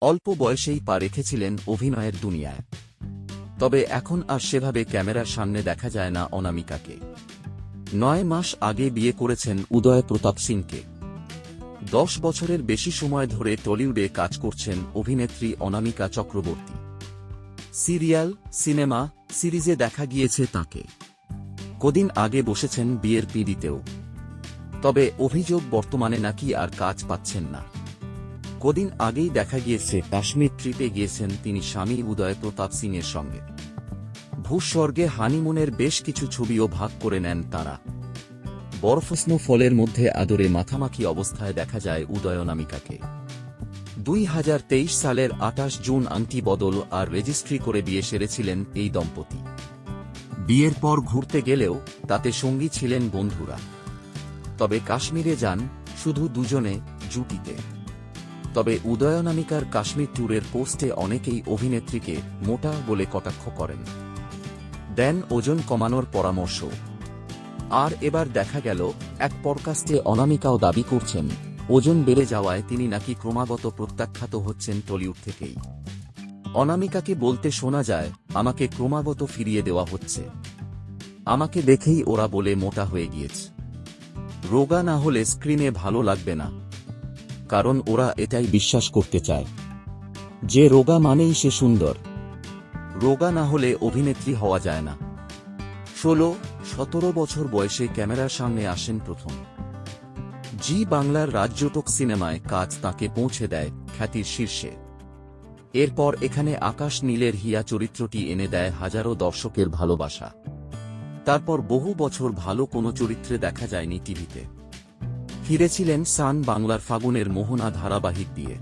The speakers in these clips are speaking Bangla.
অল্প বয়সেই পা রেখেছিলেন অভিনয়ের দুনিয়ায়। তবে এখন আর সেভাবে ক্যামেরার সামনে দেখা যায় না অনামিকাকে। নয় মাস আগে বিয়ে করেছেন উদয় প্রতাপ সিংকে। দশ বছরের বেশি সময় ধরে টলিউডে কাজ করছেন অভিনেত্রী অনামিকা চক্রবর্তী। সিরিয়াল, সিনেমা, সিরিজে দেখা গিয়েছে তাকে। কদিন আগে বসেছেন বিয়ের পিড়িতেও। তবে অভিযোগ বর্তমানে নাকি আর কাজ পাচ্ছেন না। কদিন আগেই দেখা গিয়েছে, কাশ্মীর ট্রিপে গিয়েছেন তিনি স্বামী উদয় প্রতাপ সিংয়ের সঙ্গে। ভূস্বর্গে হানিমুনের বেশ কিছু ছবিও ভাগ করে নেন তারা। বরফস্নো ফলের মধ্যে আদরে মাথামাখি অবস্থায় দেখা যায় উদয়নামিকাকে। দুই হাজার তেইশ সালের আটাশ জুন আংটি বদল আর রেজিস্ট্রি করে বিয়ে সেরেছিলেন এই দম্পতি। বিয়ের পর ঘুরতে গেলেও তাতে সঙ্গী ছিলেন বন্ধুরা। তবে কাশ্মীরে যান শুধু দুজনে, জুটিতে। তবে উদয়নামিকার কাশ্মীর ট্যুরের পোস্টে অনেকেই অভিনেত্রীকে মোটা বলে কটাক্ষ করেন। দেন ওজন কমানোর পরামর্শ। আর এবার দেখা গেল, এক পডকাস্টে অনামিকাও দাবি করছেন, ওজন বেড়ে যাওয়ায় তিনি নাকি ক্রমাগত প্রত্যাখ্যাত হচ্ছেন টলিউড থেকেই। অনামিকাকে বলতে শোনা যায়, আমাকে ক্রমাগত ফিরিয়ে দেওয়া হচ্ছে। আমাকে দেখেই ওরা বলে মোটা হয়ে গিয়েছে। রোগা না হলে স্ক্রিনে ভালো লাগবে না। কারণ ওরা এটাই বিশ্বাস করতে চায়। যে রোগা মানেই সে সুন্দর। রোগা না হলে অভিনেত্রী হওয়া যায় না। ষোলো, সতেরো বছর বয়সে ক্যামেরার সামনে আসেন প্রথম। জি বাংলার রাজ্যটক সিনেমায় কাজ তাকে পৌঁছে দেয় খ্যাতির শীর্ষে। এরপর এখানে আকাশ নীলের হিয়া চরিত্রটি এনে দেয় হাজারো দর্শকের ভালোবাসা। তারপর বহু বছর ভালো কোনো চরিত্রে দেখা যায়নি টিভিতে। ফিরেছিলেন সান বাংলার ফাগুনের মোহনা ধারাবাহিক দিয়ে।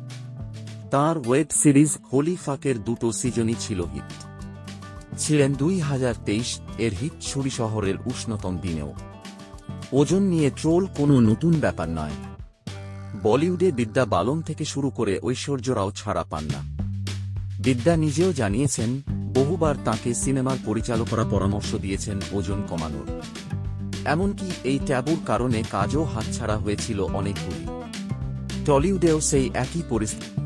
তার ওয়েব সিরিজ হোলি ফাকের দুটো সিজনই ছিল হিট। ছিলেন দুই হাজার তেইশ এর হিট ছুরি শহরের উষ্ণতম দিনেও। ওজন নিয়ে ট্রোল কোনো নতুন ব্যাপার নয়। বলিউডে বিদ্যা বালন থেকে শুরু করে ঐশ্বর্যরাও ছাড়া পান না। বিদ্যা নিজেও জানিয়েছেন, বহুবার তাকে সিনেমার পরিচালকরা পরামর্শ দিয়েছেন ওজন কমানোর। এমনকি এই ট্যাবুর কারণে কাজও হাতছাড়া হয়েছিল অনেকগুলি। টলিউডেও সেই একই পরিস্থিতি।